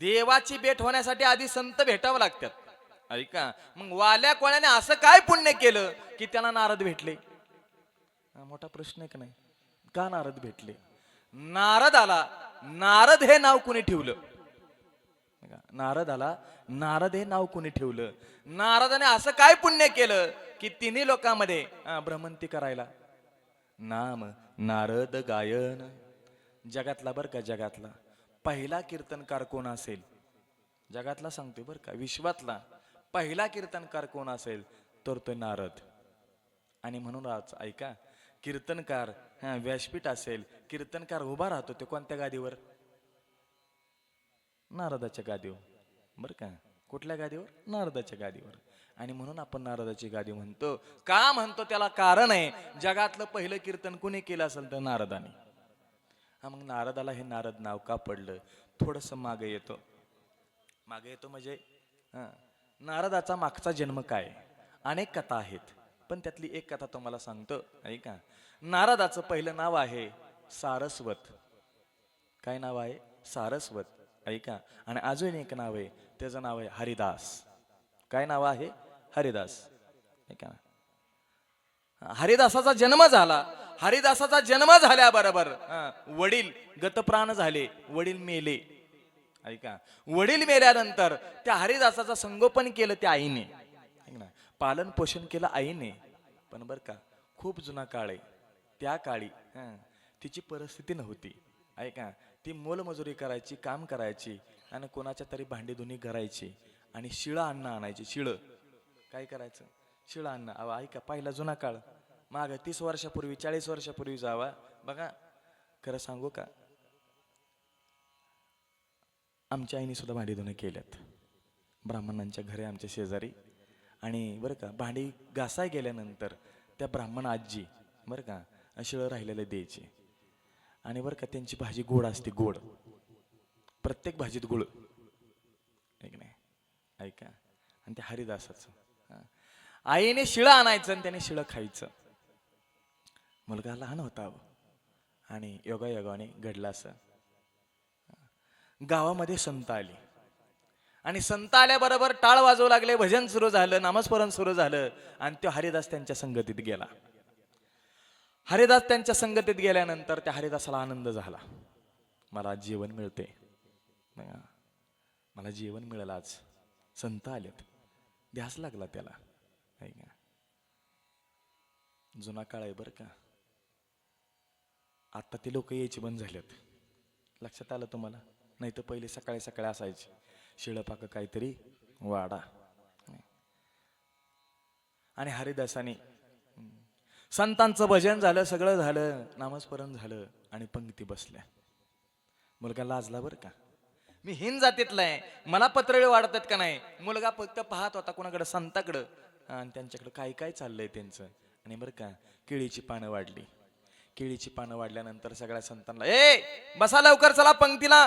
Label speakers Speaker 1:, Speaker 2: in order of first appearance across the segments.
Speaker 1: देवाची भेट होण्यासाठी आधी संत भेटावं लागतात. ऐका मग वाल्या कोळ्याने असं काय पुण्य केलं की त्यांना नारद भेटले? हा, मोठा प्रश्न आहे का नाही? का नारद भेटले? नारद आला. नारद हे नाव कुणी ठेवलं? नारद आला. नारद हे नाव कुणी ठेवलं? नारदाने असं काय पुण्य केलं की तिन्ही लोकांमध्ये भ्रमंती करायला? नाम नारद गायन. जगातला बर का जगातला? पहिला कीर्तनकार कोण असेल? जगातला सांगतोय बरं का विश्वातला. पहिला कीर्तनकार कोण असेल? तर तो नारद. आणि म्हणून आज ऐका कीर्तनकार हा व्यासपीठ असेल कीर्तनकार उभा राहतो ते कोणत्या गादीवर? नारदाच्या गादीवर. बरं का कुठल्या गादीवर? नारदाच्या गादीवर. आणि म्हणून आपण नारदाची गादी म्हणतो. का म्हणतो त्याला कारण आहे? जगातलं पहिलं कीर्तन कुणी केलं असेल तर नारदाने? हा मग नारदाला हे नारद नाव का पडलं? थोडंसं मागे येतो. मागे येतो म्हणजे हां नारदाचा मागचा जन्म काय? अनेक कथा आहेत पण त्यातली एक कथा तुम्हाला सांगतो ऐका. नारदाचं पहिलं नाव आहे सारस्वत. काय नाव आहे? सारस्वत ऐका. आणि अजून एक नाव आहे त्याचं नाव आहे हरिदास. काय नाव आहे? हरिदास. ऐका ना. हरिदासाचा जन्म झाला. हरिदासाचा जन्म झाल्याबरोबर वडील गतप्राण झाले वडील मेले. ऐका वडील मेल्यानंतर त्या हरिदासाचं संगोपन केलं त्या आईने. ना पालन पोषण केलं आईने. पण बर का खूप जुना काळ आहे. त्या काळी तिची परिस्थिती नव्हती. ऐका ती मोलमजुरी करायची काम करायची आणि कोणाच्या तरी भांडी धुनी करायची आणि शिळं अन्न आणायची शिळं. काय करायचं? शिळं अन्न अहो ऐका पहिला जुना काळ. माग तीस वर्षापूर्वी चाळीस वर्षापूर्वी जावा. बघा खरं सांगू का? आमच्या आईने सुद्धा भांडी धुणे केल्यात. ब्राह्मणांच्या घरे आमच्या शेजारी. आणि बरं का भांडी घासाय गेल्यानंतर त्या ब्राह्मण आजी बरं का शिळं राहिलेलं द्यायची. आणि बरं का त्यांची भाजी गोड असते गोड. प्रत्येक भाजीत गुळ. ऐक नाही. ऐका. आणि ते हरिदासाचं. हां. आईने शिळं आणायचं आणि त्याने शिळं खायचं. मुलगा लहान होता आणि योगा योगाने घडलं असं. गावामध्ये संत आली. आणि संत आल्याबरोबर टाळ वाजवू लागले भजन सुरू झालं नामस्मरण सुरू झालं आणि तो हरिदास त्यांच्या संगतीत गेला. हरिदास त्यांच्या संगतीत गेल्यानंतर त्या हरिदासाला आनंद झाला. मला जीवन जेवण मिळते मला जेवण मिळालं आज. संत आलेत. ध्यास लागला त्याला. ऐका जुना काळ आहे बरं का. आता ते लोक यायची बंद झालेत. लक्षात आलं तुम्हाला? नाही तर पहिले सकाळी सकाळी असायचे. शिळपाक काहीतरी वाडा. आणि हरिदासाने संतांचं भजन झालं सगळं झालं नामस्मरण झालं आणि पंक्ती बसल्या. मुलगा लाजला बरं का? मी हिंद जातीतला आहे. मला पत्रळे वाढतात का नाही? मुलगा फक्त पाहत होता कोणाकडे? संताकडं. आणि त्यांच्याकडं काय काय चाललं आहे त्यांचं? आणि बरं का केळीची पानं वाढली. केळीची पानं वाढल्यानंतर सगळ्या संतांना ए बसा लवकर चला पंक्तीला.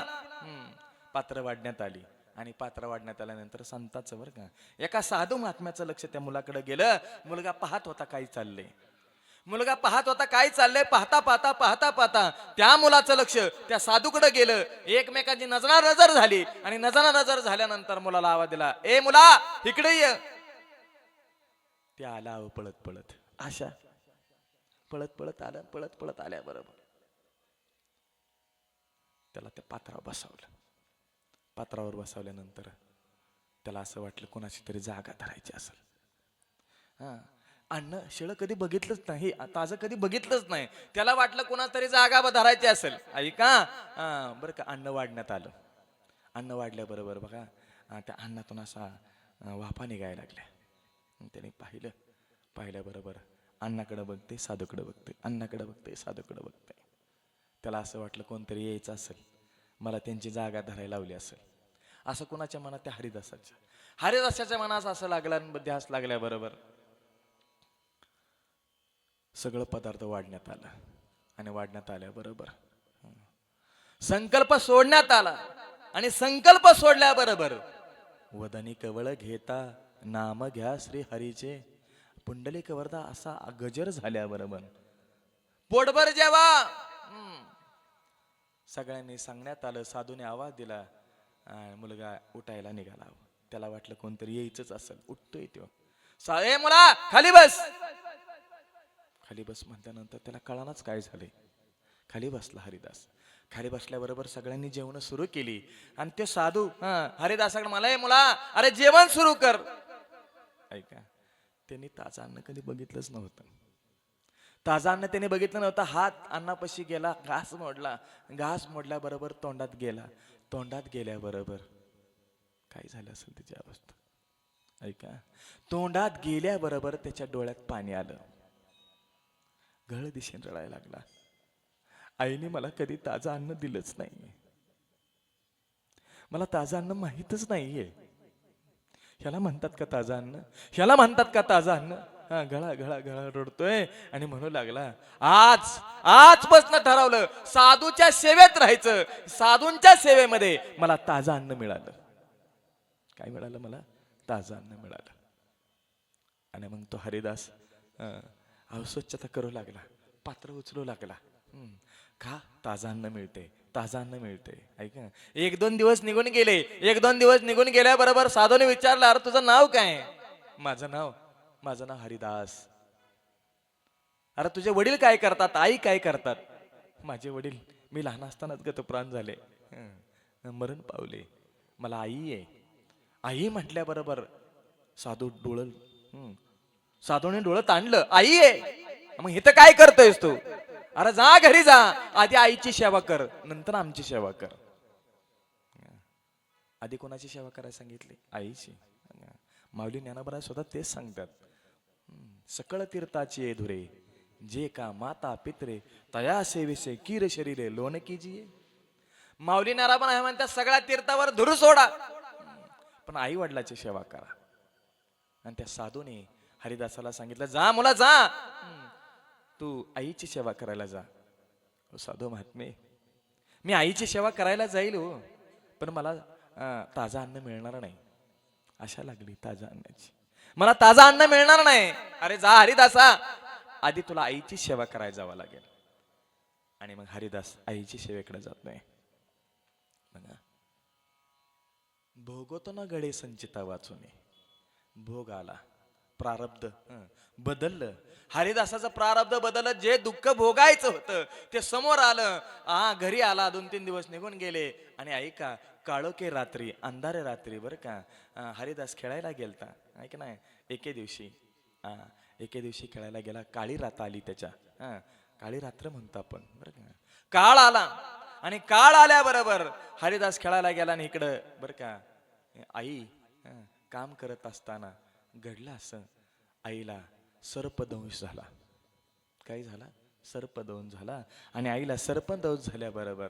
Speaker 1: पात्र वाढण्यात आली. आणि पात्र वाढण्यात आल्यानंतर संताचं बरं का एका साधू महात्म्याचं लक्ष त्या मुलाकडे गेलं. मुलगा पाहत होता काय चाललंय. मुलगा पाहत होता काय चाललंय पाहता पाहता पाहता पाहता त्या मुलाचं लक्ष त्या साधूकडे गेलं. एकमेकांची नजरा नजर झाली. आणि नजरा नजर झाल्यानंतर मुलाला आवाज दिला ए मुला इकडे ये. ते आला पळत पळत. आशा. पळत पळत आलं पळत पळत आल्या बरोबर. त्याला त्या पात्रावर बसवलं. पात्रावर बसवल्यानंतर त्याला असं वाटलं कोणाची तरी जागा धरायची असेल. हा. अन्न शिळ कधी बघितलंच नाही ताजं कधी बघितलंच नाही. त्याला वाटलं कोणातरी जागा धरायची असेल. ऐका हा बरं का अन्न वाढण्यात आलं. अन्न वाढल्याबरोबर बघा त्या अन्नातून असा वाफा निघायला लागल्या. त्याने पाहिलं. पाहिल्याबरोबर अण्णाकडे बघते साधूकडे बघते. अण्णाकडे बघते साधूकडे बघते. त्याला असं वाटलं कोणतरी यायचं असेल. मला त्यांची जागा धरायला लावली असेल. असं कोणाच्या मनात त्या हरिदासाच्या. हरिदासाच्या मनास असं लागला ध्यास लागल्याबरोबर सगळं पदार्थ वाढण्यात आलं. आणि वाढण्यात आल्याबरोबर संकल्प सोडण्यात आला. आणि संकल्प सोडल्याबरोबर वदनी कवळ घेता. नाम घ्या श्री हरीचे. पुंडलिक वरदा असा गजर झाल्याबरोबर पोटभर जेवा. सगळ्यांनी सांगण्यात आलं साधूने आवाज दिला. मुलगा उठायला निघाला. त्याला वाटलं कोणतरी यायचंच असेल. उठतोय तो. सा ए मुला खाली बस. खाली बस म्हटल्यानंतर त्याला कळानाच काय झाले खाली बसला हरिदास. खाली बसल्याबरोबर सगळ्यांनी जेवण सुरू केली. आणि ते साधू हा हरिदासाकडे मला मुला. अरे जेवण सुरू कर. ऐका. त्यांनी ताजं अन्न कधी बघितलंच नव्हतं. ताजं अन्न त्याने बघितलं नव्हतं. हात अन्नापाशी गेला घास मोडला. घास मोडल्याबरोबर तोंडात गेला. तोंडात गेल्याबरोबर काय झालं असेल त्याची अवस्था? ऐका. तोंडात गेल्याबरोबर त्याच्या डोळ्यात पाणी आलं. गळ दिशेने रडायला लागला. आईने मला कधी ताजं अन्न दिलंच नाहीये. मला ताजं अन्न माहीतच नाहीये. ह्याला म्हणतात का ताजं अन्न? ह्याला म्हणतात का ताजं अन्न? हा गळा गळा गळा रडतोय आणि म्हणू लागला आज आजपासून ठरवलं साधूच्या सेवेत राहायचं. साधूंच्या सेवेमध्ये मला ताजं अन्न मिळालं. काय मिळालं मला? ताजं अन्न मिळालं. आणि मग तो हरिदास अं, स्वच्छता करू लागला पात्र उचलू लागला. का ताजा ताजं अन्न मिळते. ताजा अन्न मिळते ना. एक दोन दिवस निघून गेले. एक दोन दिवस निघून गेल्याबरोबर साधूने विचारलं अरे तुझं नाव काय? माझं नाव माझं नाव हरिदास. अरे तुझे वडील काय करतात? आई काय करतात? माझे वडील मी लहान असतानाच गतप्राण झाले. मरण पावले. मला आई आहे. आई म्हटल्याबरोबर साधू डोळं साधूने डोळं ताणलं. आई आहे. मग इथं काय करतोयस तू? अरे जा घरी जा. आधी आईची सेवा कर नंतर आमची सेवा कर. आधी कोणाची सेवा करायला सांगितली? आईची. माऊली ज्ञानाबरा स्वतः तेच सांगतात. सकळ तीर्थाची ये धुरे जे का माता पित्रे तया सेवेसे कीर शरीरे लोन कीजिये. माऊली नाराबण आहे म्हणतात सगळ्या तीर्थावर धुरू सोडा. पण आई वडिलाची सेवा करा. आणि त्या साधूने हरिदासाला सांगितलं जा मुला जा. तू आईची सेवा करायला जा. साधू महात्मे मी आईची सेवा करायला जाईल हो पण मला ताजा ताजं अन्न मिळणार नाही. आशा लागली ताजा अन्नाची. मला ताजं अन्न मिळणार नाही. अरे जा हरिदासा. आधी तुला आईची सेवा करायला जावं लागेल. आणि मग हरिदास आईची सेवेकडे जात नाही. बघा. भोगतो ना गडे संचिता वाचूने भोग आला. प्रारब्ध. हं, बदललं. हरिदासाचं प्रारब्ध बदललं जे दुःख भोगायचं होतं ते समोर आलं. हा घरी आला दोन तीन दिवस निघून गेले. आणि ऐका काळोखे रात्री अंधारे रात्री बरं का? हरिदास खेळायला गेलता. ऐक ना एके दिवशी. हा एके दिवशी खेळायला गेला. काळी रात आली त्याच्या. हा. काळी रात्र म्हणतो आपण बरं का? काळ आला. आणि काळ आल्याबरोबर हरिदास खेळायला गेला आणि इकडं बरं का? आई काम करत असताना घडलं असं आईला सर्पदंश झाला. काय झाला? सर्पदंश झाला. आणि आईला सर्पदंश झाल्याबरोबर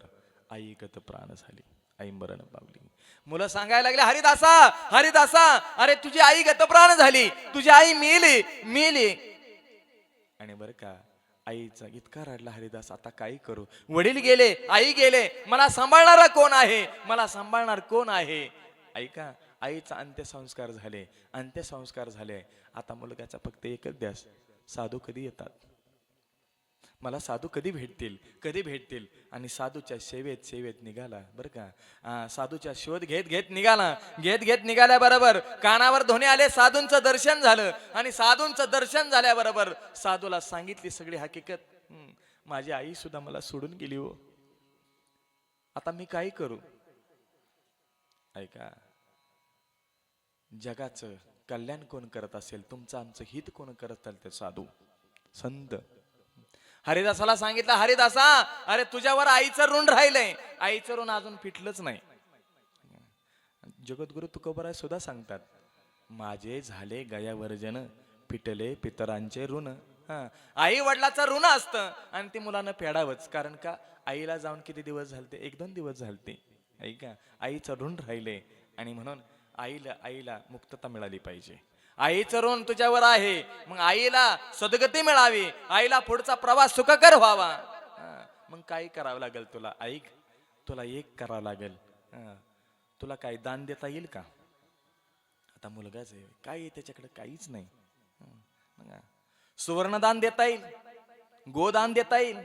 Speaker 1: आई गत प्राण झाली. आई मरण पावली. मुलं सांगायला लागले हरिदासा हरिदासा अरे तुझी आई गतप्राण झाली. तुझी आई मेली मेली. आणि बर का आईचा इतका रडला हरिदास आता काय करू? वडील गेले आई गेले. मला सांभाळणारा कोण आहे? मला सांभाळणार कोण आहे? ऐका आईचा अंत्यसंस्कार झाले अंत्यसंस्कार झाले. आता मुलगाचा फक्त एकच द्यास साधू कधी येतात? मला साधू कधी भेटतील? कधी भेटतील? आणि साधूच्या सेवेत सेवेत निघाला बरं का? साधूच्या शोध घेत घेत निघाला. घेत घेत निघाल्या बरोबर. कानावर धोने आले साधूंचं दर्शन झालं. आणि साधूंचं दर्शन झाल्याबरोबर साधूला सांगितली सगळी हकीकत. माझी आई सुद्धा मला सोडून गेली हो. आता मी काय करू? ऐका जगाचं कल्याण कोण करत असेल तुमचं आमचं हित कोण करत असेल ते साधू संत. हरिदासाला सांगितलं हरिदासा अरे तुझ्यावर आईचं ऋण राहिलंय. आईचं ऋण अजून फिटलंच नाही. जगद्गुरु तुकोबराय सुद्धा सांगतात माझे झाले गयावर्जन फिटले पितरांचे ऋण. आई वडिलाचं ऋण असतं आणि ते मुलांना फेडावंच. कारण का? आईला जाऊन किती दिवस झालते? एक दोन दिवस झालते. ऐका आईचं ऋण राहिले आणि म्हणून आईला आईला मुक्तता मिळाली पाहिजे. आईचं ऋण तुझ्यावर आहे मग आईला सदगती मिळावी आईला पुढचा प्रवास सुखकर व्हावा. मग काय करावं लागेल तुला? ऐक तुला एक करावं लागेल. तुला काय दान देता येईल का? आता मुलगाच आहे काय त्याच्याकडे काहीच नाही. सुवर्णदान देता येईल गोदान देता येईल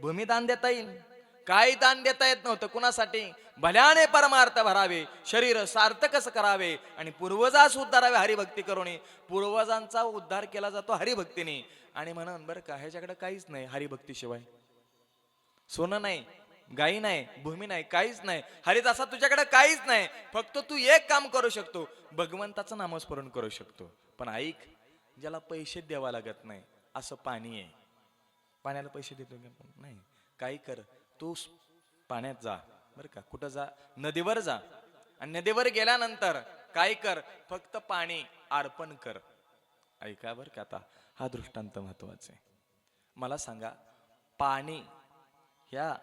Speaker 1: भूमिदान देता येईल. काही दान देता येत नव्हतं कुणासाठी? भल्याने परमार्थ भरावे शरीर सार्थकच करावे आणि पूर्वजास उद्धारावे हरिभक्ती करून पूर्वजांचा उद्धार केला जातो हरिभक्तीने. आणि म्हणून बरं का ह्याच्याकडे काहीच नाही हरिभक्तीशिवाय. सोनं नाही गाई नाही भूमी नाही काहीच नाही. हरिदासा तुझ्याकडे काहीच नाही. फक्त तू एक काम करू शकतो भगवंताचं नामस्मरण करू शकतो. पण ऐक ज्याला पैसे द्यावा लागत नाही असं पाणी आहे. पाण्याला पैसे देतो नाही. काही कर. तू पाण्यात जा. बरं का? कुठं जा? नदीवर जा. आणि नदीवर गेल्यानंतर काय कर? फक्त पाणी अर्पण कर. ऐका बरं का आता. हा दृष्टांत महत्त्वाचा आहे. मला सांगा पाणी ह्या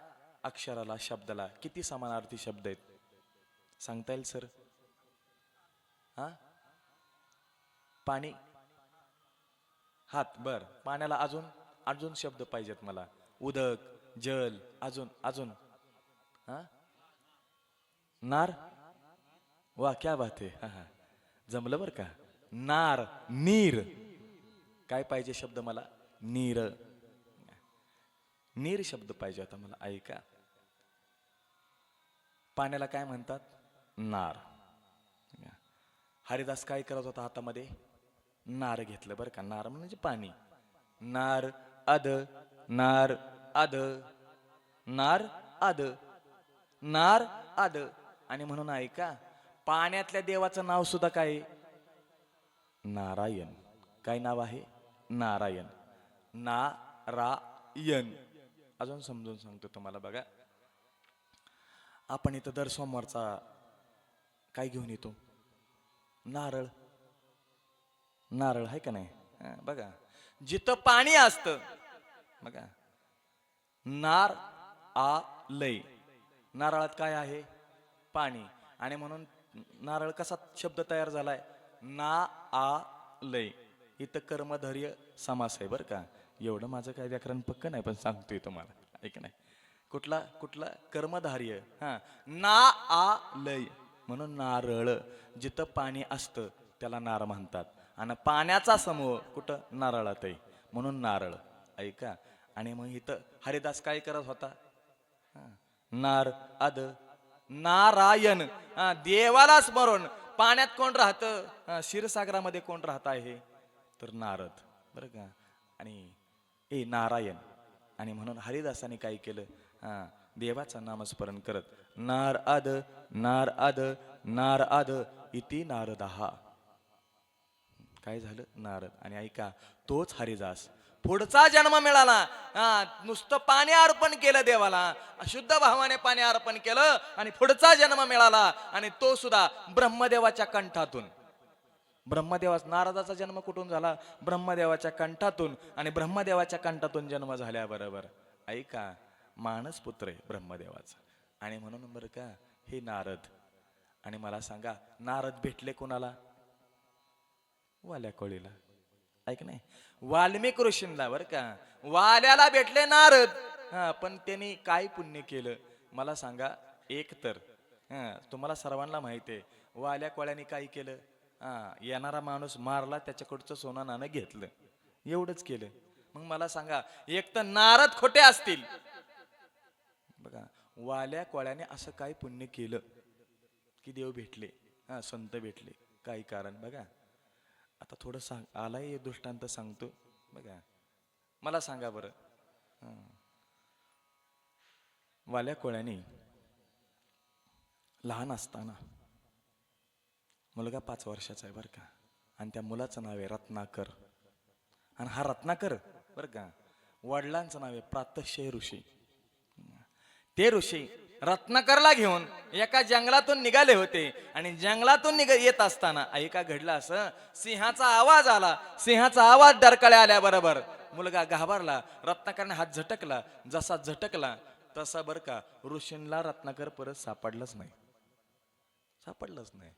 Speaker 1: अक्षराला शब्दाला किती समानार्थी शब्द आहेत? सांगता येईल सर? हा? पाणी? हात बर. पाण्याला अजून अजून शब्द पाहिजेत मला. उदक जल अजून अजून. हा? नार? वा क्या बात आहे. हा जमलं बर का? नार नीर. काय पाहिजे शब्द मला? नीर. नीर शब्द पाहिजे होता मला ऐका. पाण्याला काय म्हणतात? नार. हरिदास काय करत होता हातामध्ये? नार घेतलं बरं का? नार म्हणजे पाणी. नार अध. नार अध. नार आद. नार आद. आणि म्हणून ऐका पाण्यातल्या देवाचं नाव सुद्धा काय? नारायण. काय नाव आहे? नारायण. नारायण. अजून समजून सांगतो तुम्हाला बघा. आपण इथं दर सोमवारचा काय घेऊन येतो? नारळ. नारळ आहे का नाही? बघा. जिथं पाणी असतं बघा. नार आ लय नारळात काय आहे? पाणी. आणि म्हणून नारळ कसा शब्द तयार झालाय? ना आ लय इथं कर्मधैर्य समास आहे बरं का. एवढं माझं काय व्याकरण पक्क नाही पण सांगतोय तुम्हाला. ऐक नाही कुठला कुठला? कर्मधार्य. हा. ना आ लय म्हणून नारळ जिथं पाणी असतं त्याला नार म्हणतात. आणि पाण्याचा समूह कुठं? नारळात आहे म्हणून नारळ. ऐका. आणि मग इथं हरिदास काय करत होता? नार अद नारायण. देवाला स्मरण पाण्यात कोण राहतं? क्षीरसागरामध्ये कोण राहत आहे? तर नारद. बरं का? आणि ए नारायण. आणि म्हणून हरिदासाने काय केलं? हा देवाचं नामस्मरण करत नार आद नार आद नार आद इति नारद. हा काय झालं? नारद. आणि ऐका तोच हरिदास. पुढचा जन्म मिळाला. हा नुसतं पाणी अर्पण केलं देवाला. अशुद्ध भावाने पाणी अर्पण केलं आणि पुढचा जन्म मिळाला. आणि तो सुद्धा ब्रह्मदेवाच्या कंठातून. ब्रह्मदेवास नारदाचा जन्म कुठून झाला? ब्रह्मदेवाच्या कंठातून. आणि ब्रह्मदेवाच्या कंठातून जन्म झाल्याबरोबर ऐका मानस पुत्र आहे ब्रह्मदेवाचा. आणि म्हणून बरं का हे नारद. आणि मला सांगा नारद भेटले कोणाला? वाल्या कोळीला. ऐक नाही वाल्मिक ऋषींना बर का वाल्याला भेटले नारद. हा पण त्यांनी काय पुण्य केलं? मला सांगा एक तर हा तुम्हाला सर्वांना माहिती आहे वाल्या कोळ्याने काय केलं? हा येणारा माणूस मारला त्याच्याकडचं सोनं नाणं घेतलं. एवढंच केलं. मग मला सांगा एक तर नारद खोटे असतील. बघा वाल्या कोळ्याने असं काय पुण्य केलं? की देव भेटले हा संत भेटले काही कारण बघा. आता थोडं सांग आलाय दृष्टांत सांगतो. बघा. मला सांगा बरं. वाल्या कोळ्याने लहान असताना मुलगा पाच वर्षाचा आहे बरं का. आणि त्या मुलाचं नाव आहे रत्नाकर. आणि हा रत्नाकर बरं का वडिलांचं नाव आहे प्रातशय ऋषी. ते ऋषी रत्नाकरला घेऊन एका जंगलातून निघाले होते. आणि जंगलातून निघ येत असताना ऐका घडलं असं? सिंहाचा आवाज आला. सिंहाचा आवाज डरकळ्या आल्याबरोबर मुलगा घाबरला. रत्नाकरने हात झटकला. जसा झटकला तसा बर का ऋषींला रत्नाकर परत सापडलंच नाही. सापडलंच नाही.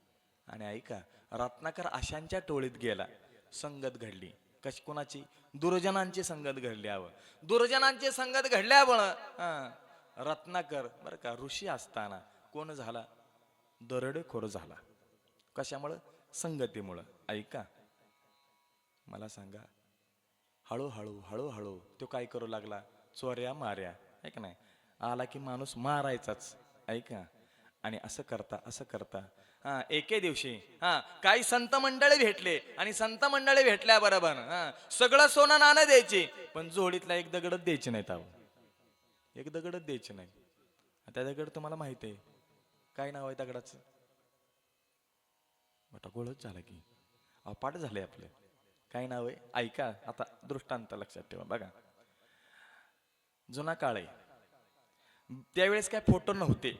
Speaker 1: आणि ऐका रत्नाकर अशांच्या टोळीत गेला. संगत घडली. कश कोणाची? दुर्जनांची संगत घडली हवं दुर्जनांची संगत घडल्यामुळं हा, रत्नाकर बरं का ऋषी असताना कोण झाला? दरोडेखोर झाला. कशामुळं? संगतीमुळं. ऐका. मला सांगा हळूहळू हळूहळू तो काय करू लागला? चोऱ्या माऱ्या. ऐक नाही? आला की माणूस मारायचाच. ऐका. आणि असं करता असं करता. हा एके दिवशी हा काही संत मंडळी भेटले आणि संत मंडळी भेटल्या बरोबर हा सगळं सोनं नाणं द्यायची पण जोडीतला एक दगड द्यायची नाहीत अहो. एक दगडच द्यायची नाही. त्या दगड तुम्हाला माहिती आहे. काय नाव आहे दगडाचं? मोठा गोळच झाला की. अपाट झाले आपले. काय नाव आहे? ऐका आता दृष्टांत लक्षात ठेवा. बघा. जुना काळ आहे. त्यावेळेस काय फोटो नव्हते.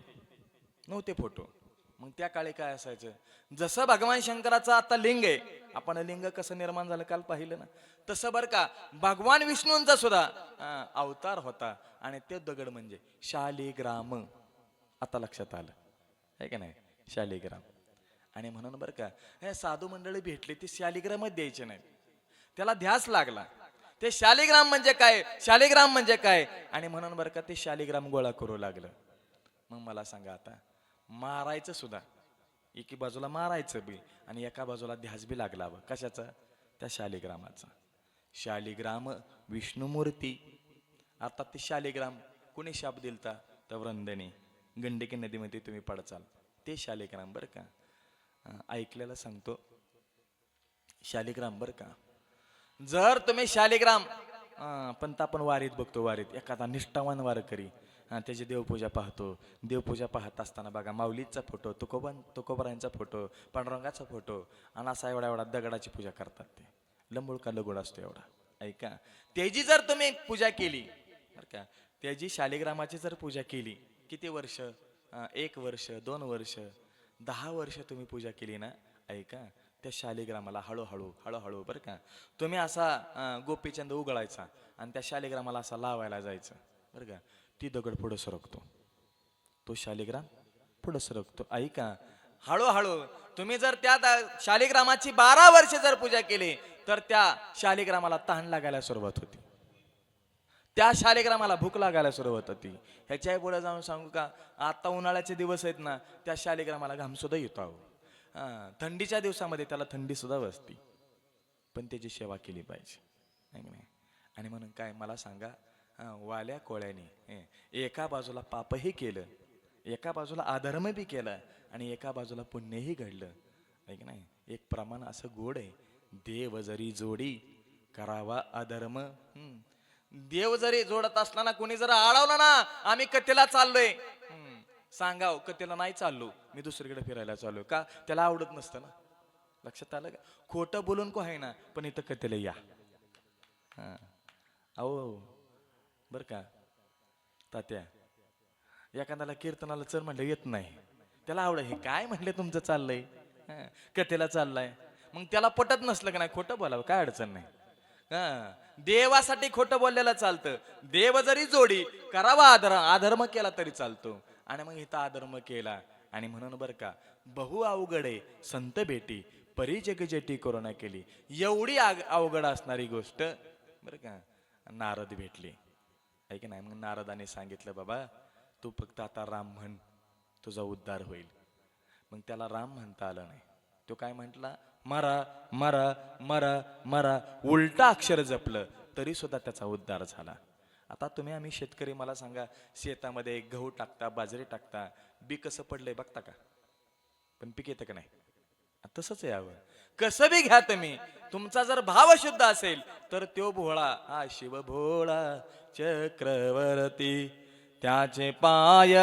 Speaker 1: नव्हते फोटो मग त्या काळी काय असायचं? जसं भगवान शंकराचं आता लिंग आहे आपण लिंग कसं निर्माण झालं काल पाहिलं ना? तसं बरं का भगवान विष्णूंचा सुद्धा अवतार होता आणि ते दगड म्हणजे शालिग्राम. आता लक्षात आलं. आहे का नाही? शालिग्राम. आणि म्हणून बरं का हे साधू मंडळी भेटली ती शालिग्रामच द्यायचे नाही. त्याला ध्यास लागला. ते शालिग्राम म्हणजे काय? शालिग्राम म्हणजे काय? आणि म्हणून बरं का ते शालिग्राम गोळा करू लागलं. मग मला सांगा आता मारायचं सुद्धा. एकी बाजूला मारायचं बी आणि एका बाजूला ध्यास बी लागला हवं कशाचा? त्या शालिग्रामाचा. शालिग्राम विष्णुमूर्ती. अर्थात ते शालिग्राम कुणी शाप दिलता? तर वृंदने. गंडकी नदीमध्ये तुम्ही पडचाल. ते शालिग्राम बरं का? ऐकलेलं सांगतो. शालिग्राम बरं का? जर तुम्ही शालिग्राम पण पण आपण वारीत बघतो वारीत. एखादा निष्ठावान वारकरी. त्याची देवपूजा पाहतो. देवपूजा पाहत असताना बघा माऊलीचा फोटो तुकोबन तुकोबरायांचा फोटो पांडुरंगाचा फोटो आणि असा एवढा एवढा दगडाची पूजा करतात ते. लंबूळ का लगोड असतो एवढा? ऐका. त्याची जर तुम्ही पूजा केली बरं का त्याची शालिग्रामाची जर पूजा केली किती वर्ष? एक वर्ष दोन वर्ष दहा वर्ष तुम्ही पूजा केली ना? ऐका. त्या शालिग्रामाला हळूहळू हळूहळू बरं का. तुम्ही असा गोपीचंद उघडायचा आणि त्या शालिग्रामाला असा लावायला जायचं बरं का. ती दगड पुढं सरकतो. तो शालिग्राम पुढं सरकतो. ऐका हळूहळू तुम्ही जर त्या शालिग्रामाची बारा वर्ष जर पूजा केली तर त्या शालिग्रामाला तहान लागायला सुरुवात होती. त्या शालिग्रामाला भूक लागायला सुरुवात होती. ह्याच्याही पुढे जाऊन सांगू का आता उन्हाळ्याचे दिवस आहेत ना त्या शालिग्रामाला घामसुद्धा येतो अहो. थंडीच्या दिवसामध्ये त्याला थंडी सुद्धा बसती. पण त्याची सेवा केली पाहिजे. नाही? आणि म्हणून काय मला सांगा वाल्या कोळ्याने. हे, एका बाजूला पापही केलं एका बाजूला अधर्म बी केला आणि एका बाजूला पुण्यही घडलं. है की नाही? एक प्रमाण असं गोड आहे. देव जरी जोडी करावा अधर्म देव जरी जोडत असताना कोणी जर अडवलं ना आम्ही कथेला चाललोय. सांगाव कथेला नाही चाललो. मी दुसरीकडे फिरायला चाललो का? त्याला आवडत नसतं ना. लक्षात आलं का? खोटं बोलून को आहे ना? पण इथं कथेला या. अहो बर का? तात्या एखाद्याला कीर्तनाला चल म्हणलं येत नाही. त्याला आवड हे काय म्हणले तुमचं चाललंय? कथेला चाललाय. मग त्याला पटत नसलं का नाही? खोटं बोलावं काय अडचण नाही. देवासाठी खोटं बोललेलं चालतं. देव जरी जोडी करावा आधर्म अधर्म केला तरी चालतो. आणि मग इथं अधर्म केला. आणि म्हणून बरं का बहु अवघडे संत भेटी परी जगजेटी कोरोना केली. एवढी आग- अवघड असणारी गोष्ट बरं का नारद भेटली. की नाही? मग नारदाने सांगितलं बाबा तू फक्त आता राम म्हण तुझा उद्धार होईल. मग त्याला राम म्हणता आलं नाही. तो काय म्हटला? मरा मरा मरा मरा. उलटा अक्षर जपलं तरी सुद्धा त्याचा उद्धार झाला. आता तुम्ही आम्ही शेतकरी मला सांगा शेतामध्ये गहू टाकता बाजरी टाकता बी कसं पडलंय बघता का? पण पीक येतं का नाही? तसंच यावं. कसं बी घ्या तुम्ही. तुमचा जर भाव शुद्ध असेल तर तो भोळा हा शिव भोळा चक्रवर्ती. त्याचे पाय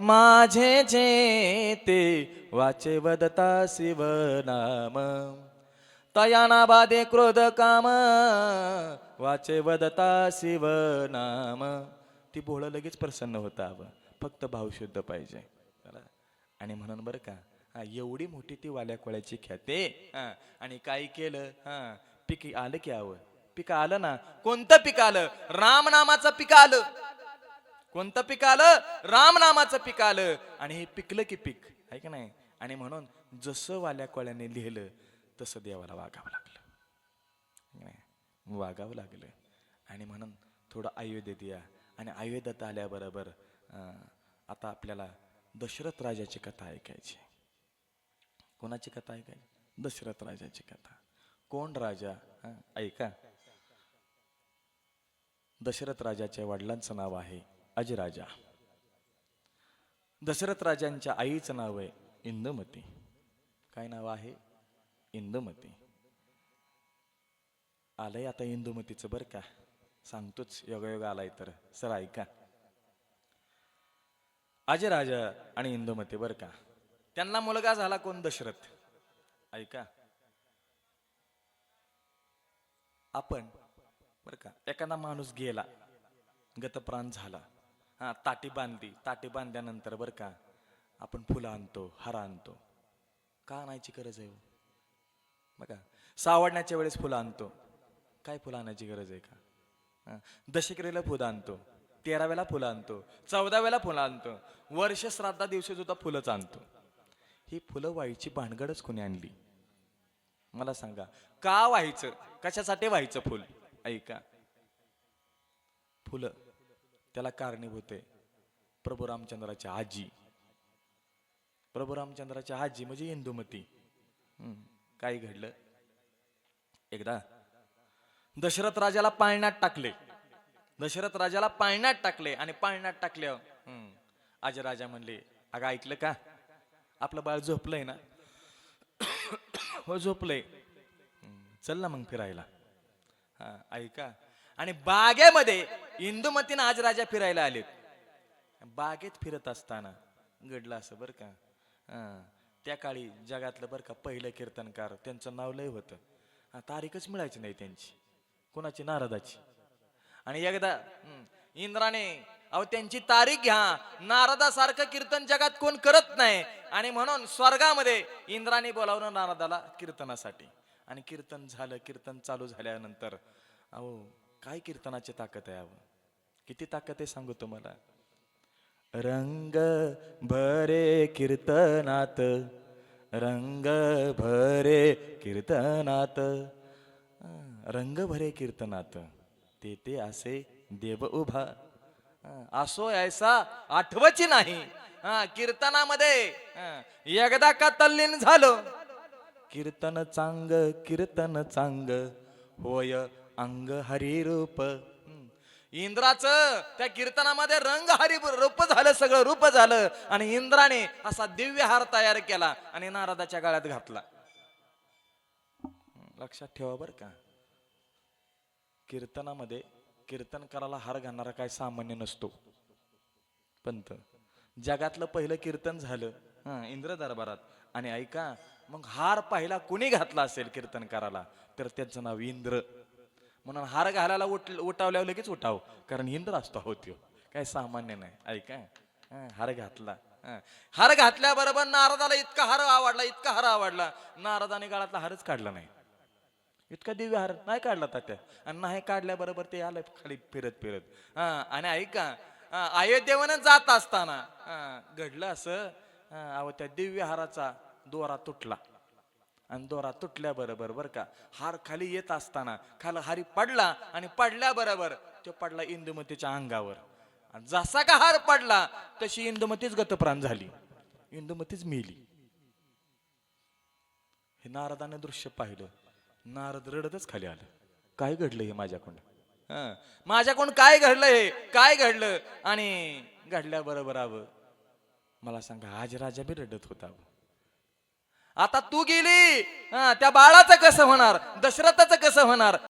Speaker 1: माझे जे ते वाचे वदता शिव नाम तयाना क्रोध काम वाचे वदता शिव नाम ती भोळं लगेच प्रसन्न होता फक्त भाव शुद्ध पाहिजे. आणि म्हणून बरं का हा एवढी मोठी ती वाल्या कोळ्याची ख्याते. हा आणि काय केलं? हा पीक आलं की हवं पीक आलं ना? कोणतं पीक आलं? राम नामाचं पीक आलं. कोणतं पीक आलं? राम नामाचं पीक आलं. आणि हे पिकलं की पीक. आहे की नाही? आणि म्हणून जसं वाल्या कोळ्याने लिहिलं तसं देवाला वागावं लागलं. की नाही? वागावं लागलं. आणि म्हणून थोडं अयोध्येत या आणि अयोध्येत आल्याबरोबर आता आपल्याला दशरथ राजाची कथा ऐकायची. कोणाची कथा ऐका दशरथ राजाची कथा. कोण राजा? ऐका. दशरथ राजाच्या वडिलांचं नाव आहे अजराजा. दशरथ राजांच्या आईचं नाव आहे इंदुमती. काय नाव आहे? इंदुमती. आलंय आता इंदुमतीचं बरं का? सांगतोच योगायोग आलाय तर. सर ऐका. अजराजा आणि इंदुमती बरं का? त्यांना मुलगा झाला कोण? दशरथ. ऐका. आपण बर का एखादा माणूस गेला गतप्राण झाला हा ताटी बांधली ताटी बांधल्यानंतर बरं का आपण फुलं आणतो हार आणतो. का आणायची गरज आहे हो? बघा सावडण्याच्या वेळेस फुलं आणतो. काय फुलं आणायची गरज आहे का? दशकरीला फुलं आणतो तेराव्याला फुलं आणतो चौदाव्याला फुलं आणतो वर्ष श्राद्धा दिवशी सुद्धा फुलंच आणतो. ही फुलं व्हायची भानगडच कोणी आणली? मला सांगा का व्हायचं? कशासाठी व्हायचं फुल? ऐका. फुलं त्याला कारणीभूत आहे प्रभू रामचंद्राची आजी. प्रभू रामचंद्राची आजी म्हणजे इंदुमती. काय घडलं? एकदा दशरथ राजाला पाळण्यात टाकले. दशरथ राजाला पाळण्यात टाकले आणि पाळण्यात टाकल्या हम्म, आज राजा म्हणले अगं ऐकलं का? आपलं बाळ झोपलंय ना? हो झोपलंय. चल ना मग फिरायला. हा ऐका. आणि बागेमध्ये इंदुमतीनं आज राजा फिरायला आलेत. बागेत फिरत असताना घडलं असं बरं का? हा, त्या काळी जगातलं बरं का पहिलं कीर्तनकार त्यांचं नाव लय होतं. तारीखच मिळायची नाही त्यांची. कोणाची? नारदाची. आणि एकदा इंद्राने अहो त्यांची तारीख घ्या. नारदासारखं कीर्तन जगात कोण करत नाही. आणि म्हणून स्वर्गामध्ये इंद्राने बोलावलं नारदाला कीर्तनासाठी. आणि कीर्तन झालं कीर्तन चालू झाल्यानंतर अहो काय कीर्तनाची ताकद आहे अहो? किती ताकद आहे सांगू तुम्हाला? रंग भरे कीर्तनात रंग भरे कीर्तनात रंग भरे कीर्तनात ते ते असे देव उभा. असो ऐसा आठवची नाही. हा कीर्तनामध्ये एकदा का तल्लीन झालं? कीर्तन चांग कीर्तन चांग होय अंग हरी रूप. इंद्राचं त्या कीर्तनामध्ये रंग हरी रूप झालं सगळं रूप झालं. आणि इंद्राने असा दिव्य हार तयार केला आणि नारदाच्या गाळ्यात घातला. लक्षात ठेवा बर का. कीर्तनामध्ये कीर्तन करायला हार घालणारा काय सामान्य नसतो. पंत. जगातलं पहिलं कीर्तन झालं. हां इंद्र दरबारात आणि ऐका मग हार पाहिला कुणी घातला असेल कीर्तन करायला? तर त्याचं नाव इंद्र. म्हणून हार घालायला उठ उठावल्यावर लगेच उठाव. कारण इंद्र असतो होत्यो काय सामान्य नाही. ऐका. हार घातला. हार घातल्याबरोबर नारदाला इतका हार आवडला इतका हार आवडला. नारदाने गाळातला हारच काढला नाही. इतका दिव्य हार नाही काढला तात्या. आणि नाही काढल्याबरोबर ते आलं खाली फिरत फिरत. हा आणि ऐका हा, अयोध्येवरच जात असताना हा, घडलं असं हा, अहो त्या दिव्य हाराचा दोरा तुटला. आणि दोरा तुटल्याबरोबर बर का हार खाली येत असताना खाली हारी पडला आणि पडल्याबरोबर तो पडला इंदुमतीच्या अंगावर. आणि जसा का हार पडला तशी इंदुमतीच गतप्राण झाली. इंदुमतीच मेली. हे नारदाने दृश्य पाहिलं. नारद रडतच खाली आलं. काय घडलं हे माझ्याकडून? हं, माझ्याकडून काय घडलं हे? काय घडलं? आणि घडल्या बरोबर आव मला सांगा आज राजा बी रडत होता आता तू गेली त्या बाळाचं कसं होणार? दशरथाचं कसं होणार?